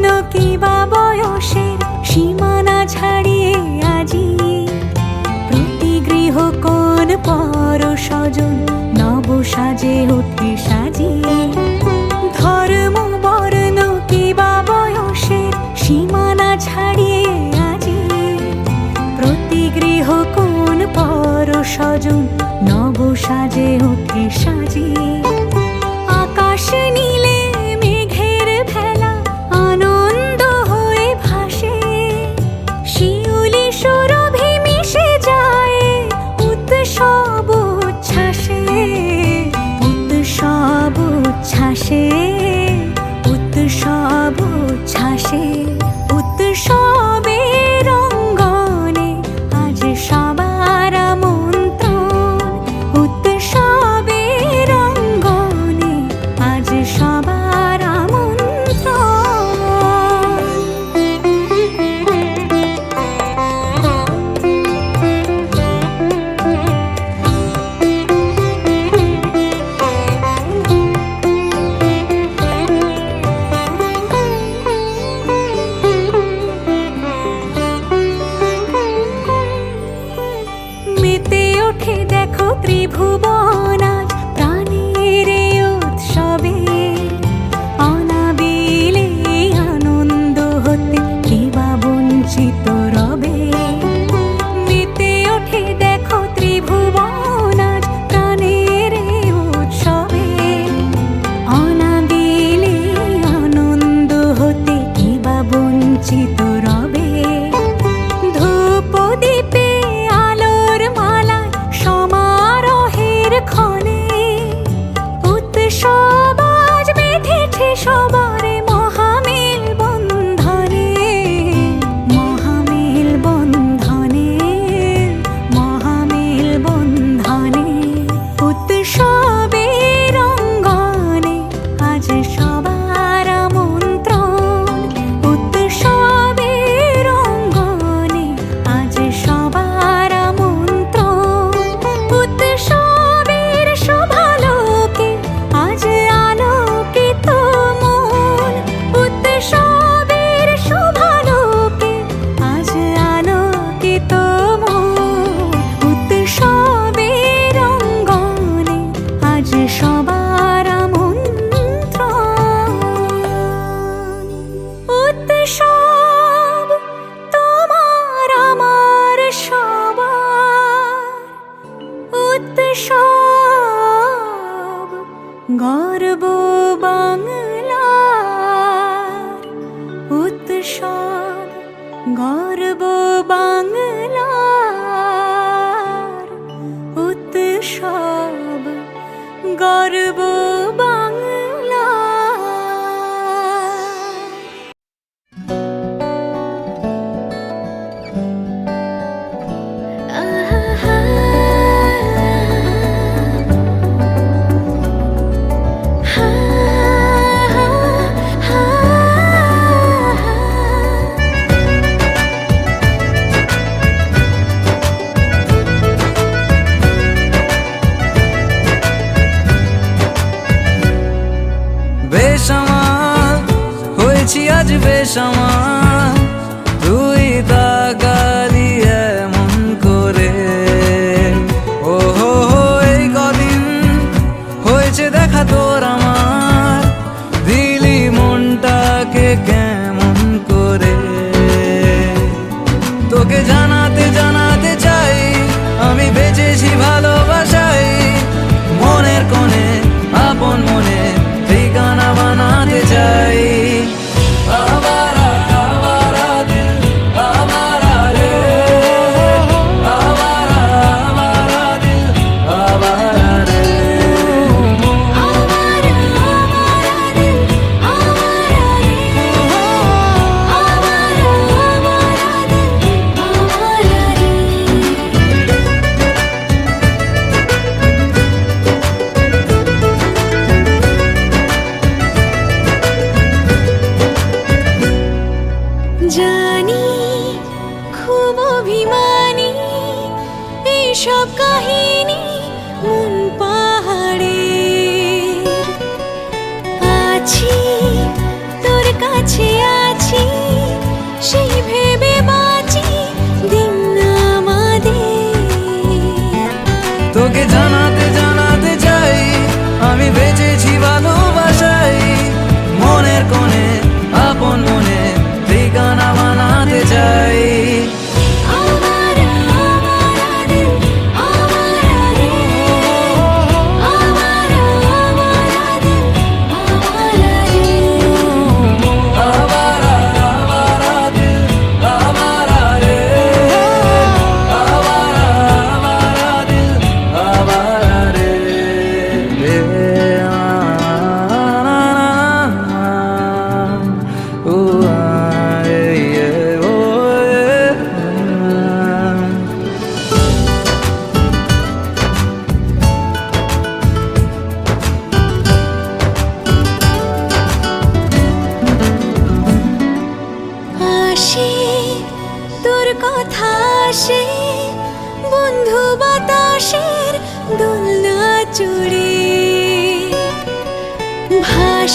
স্বপ্ন কি সীমানা ছাড়িয়ে আজি? প্রতি গৃহ কোন পর স্বজন নব সাজে ওঠে সাজিয়ে ধর্ম, বর্ণ কি বা বয়সের সীমানা ছাড়িয়ে আজি? প্রতি গৃহ কোন পর স্বজন নব সাজে ওঠে সাজিয়ে আছে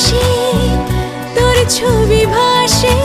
ভাসে তোর ছবি ভাসে।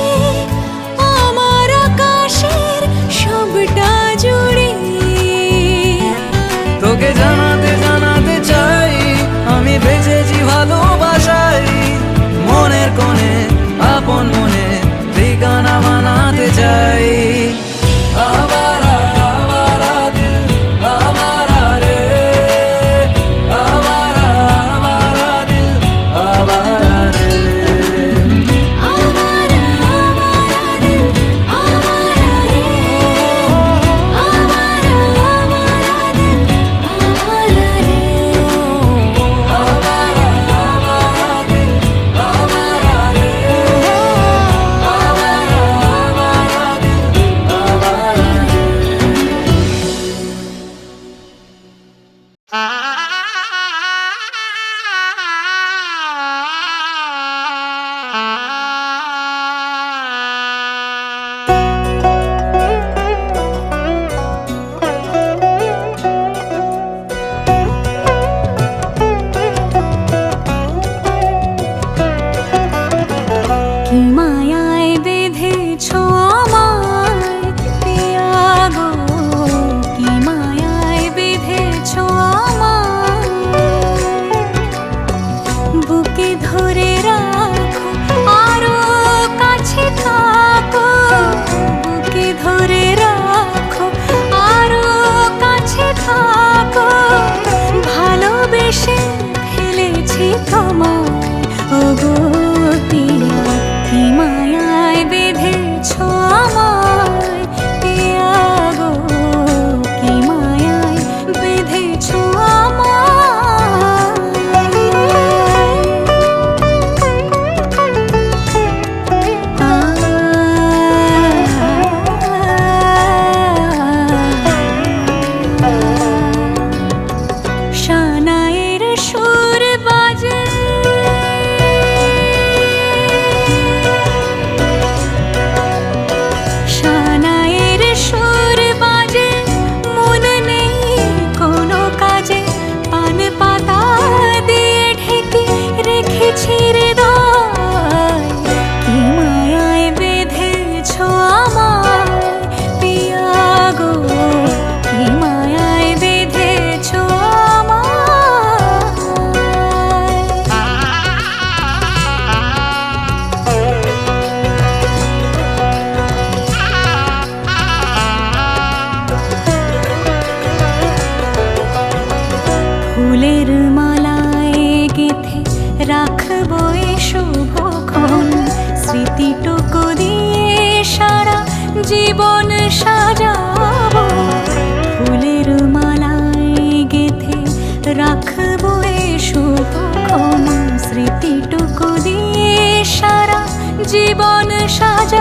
জীবন সাজ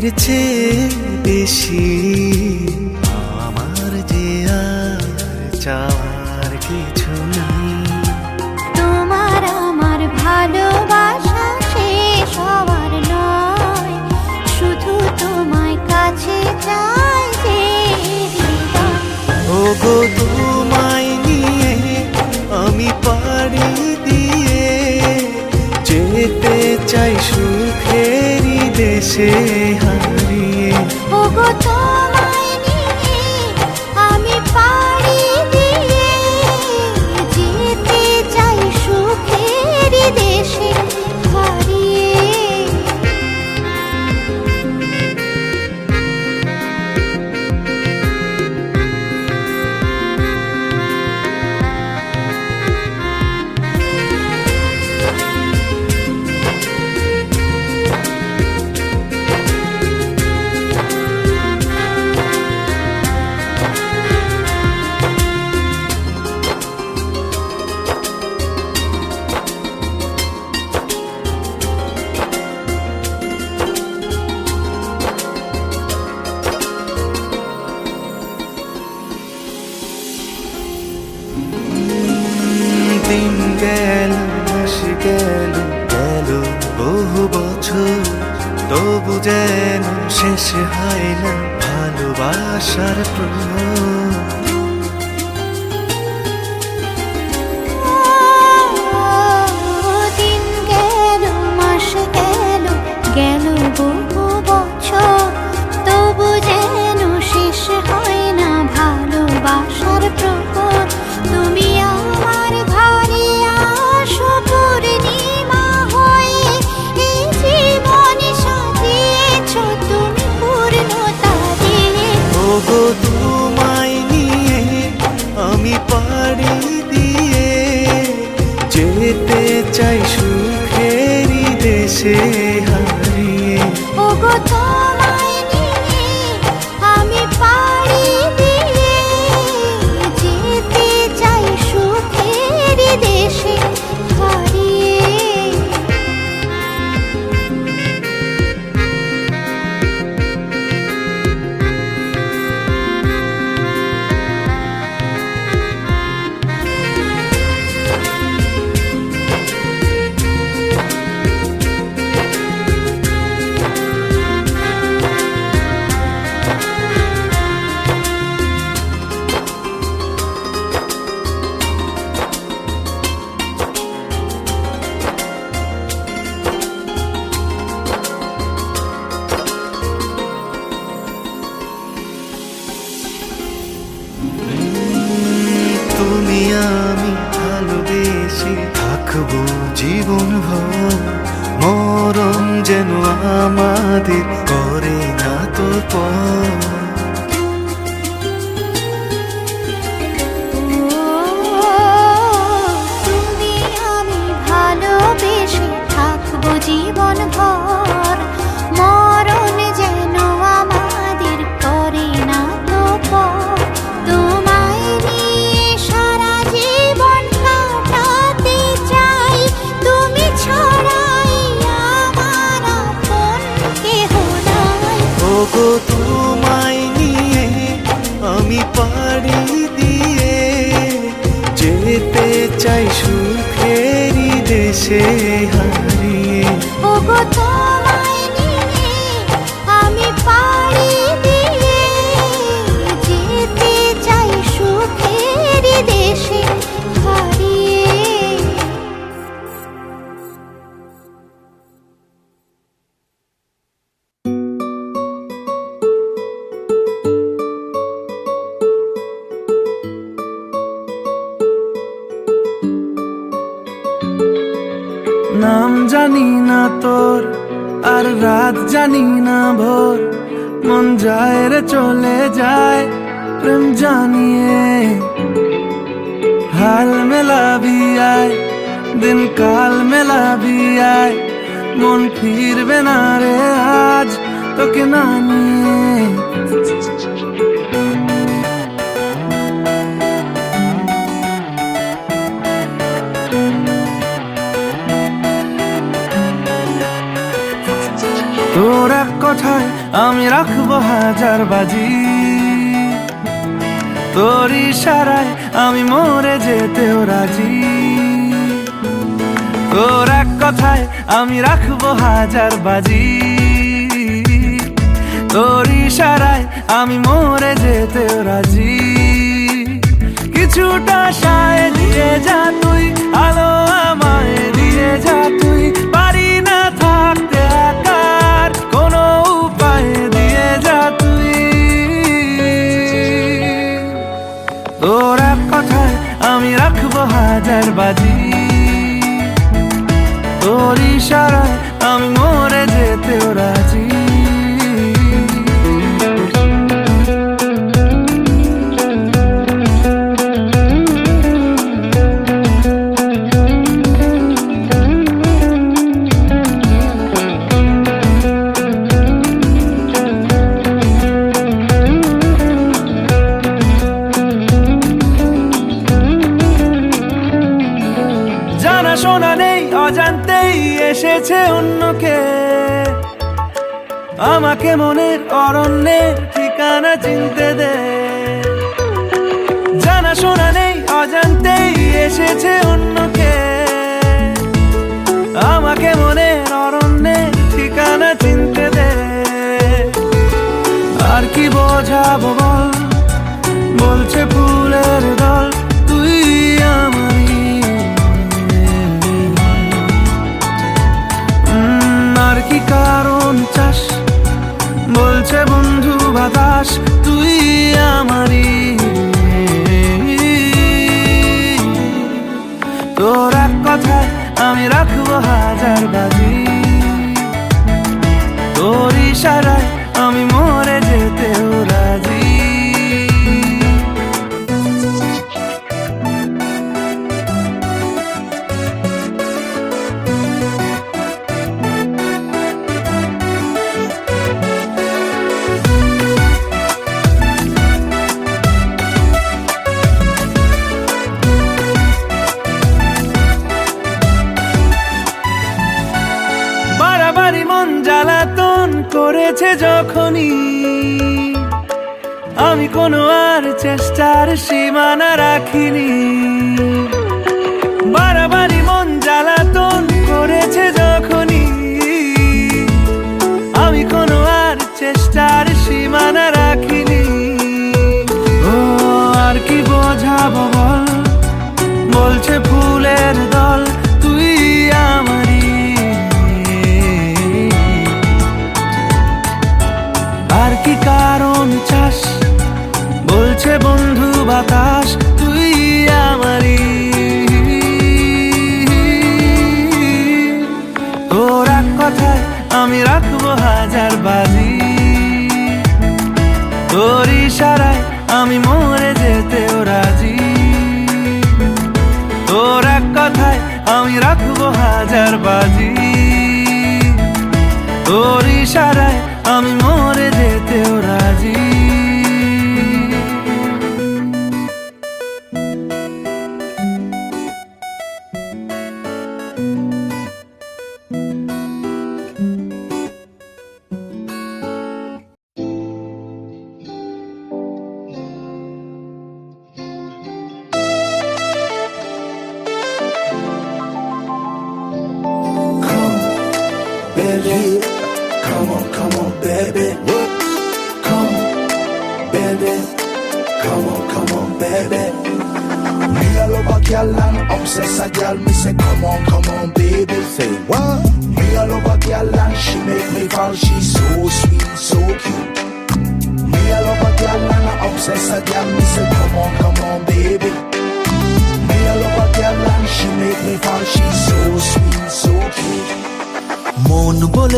বুকের চেয়ে বেশি আমার যে আর চাওয়ার কিছু নেই। তোমার আমার ভালোবাসা সে সবার নয়। শুধু তোমায় কাছে চাই যে ওগো তোমায় নিয়ে আমি পারি দিয়ে যেতে চাই শুধু দেশে হা আশার প্রভু te তুমি আমি ভালোবেসে থাকব জীবন ভর। মরম যেন আমাদের করে না তোর পর। চাই সুখেরি দেশে হারিয়ে। ওগো কাল মেলাবি আয় মন ফিরবে না রে আজ তোকে না নিয়ে। তোর এক কথায় আমি রাখব হাজার বাজি। তোর ইশারায় আমি মরে যেতেও রাজি। তোর এক কথায় আমি রাখব হাজার বাজি। তোর ইশারায় আমি মরে যেতেও রাজি। কিছুটা সায় দিয়ে যা তুই, আলো আমায় দিয়ে যা তুই আমাকে মনের অরণ্যের ঠিকানা চিনতে দে। জানা শোনা নেই অজান্তেই এসেছে অন্যকে। আমাকে মনের অরণ্যের ঠিকানা চিনতে দে। আর কি বোঝাবো বল? বলছে ফুলের দল তুই উম, আর কি কারণ? বলছে বন্ধু বাতাস তুই আমারি তোর এক কথায় আমি রাখব হাজার বাজি। তোর ইশারায় বল বলছে ফুলের দল তুই আমারি আর কি কারণ চাস? বলছে বন্ধু বাতাস।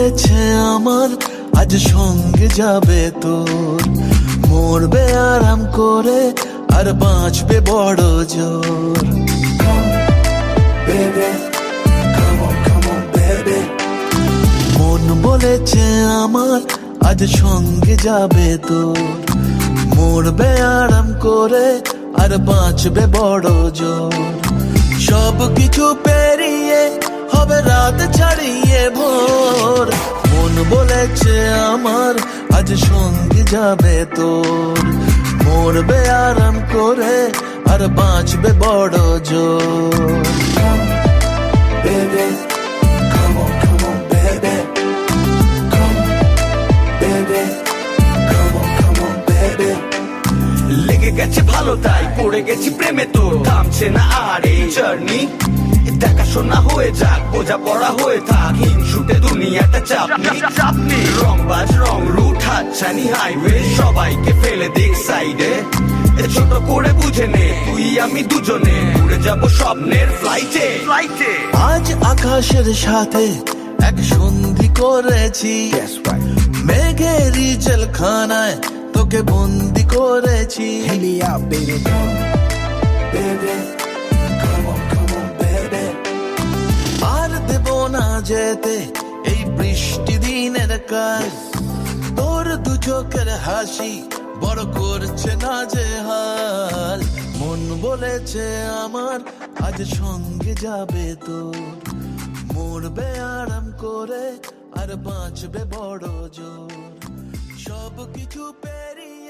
বলেছে আমার আজ সঙ্গে যাবে তোর। মরবে আরাম করে আর বাঁচবে বড় জোর. মন বলেছে আমার আজ সঙ্গে যাবে তোর। মরবে আরাম করে আর বাঁচবে বড় জোর। সব কিছু পেরিয়ে হবে রাত ছাড়িয়ে ভোর মন বলেছে আমার আজ সঙ্গে যাবে তোর মরবে আরাম করে আর বাঁচবে বড় জোর Baby, come on, come on, baby. Come, baby. Come on, come on, baby. লেগে গেছে ভালো তাই পড়ে গেছি প্রেমে তোর থামছে না আর এই জার্নি দেখাশোনা হয়ে যাক বোঝা পড়া হয়ে থাক হিংসুটে দুনিয়াটা চাপনি চাপনি রং বাজ রং রুট হাতছানি হাইওয়ে সবাইকে ফেলে দিক সাইডে ছোট করে বুঝে নে তুই আমি দুজনে। উড়ে যাব স্বপ্নের ফ্লাইটে ফ্লাইটে আজ আকাশের সাথে এক সন্ধি করেছি. মেঘেরই জেলখানায় তোকে বন্দি করেছি। Hit me out, যেতে এই বৃষ্টি দিনের কাজ। তোর দু চোখের হাসি বড় করছে না যে হাল। মন বলেছে আমার আজ সঙ্গে যাবে তোর মরবে আরাম করে আর বাঁচবে বড় জোর। সব কিছু পেরিয়ে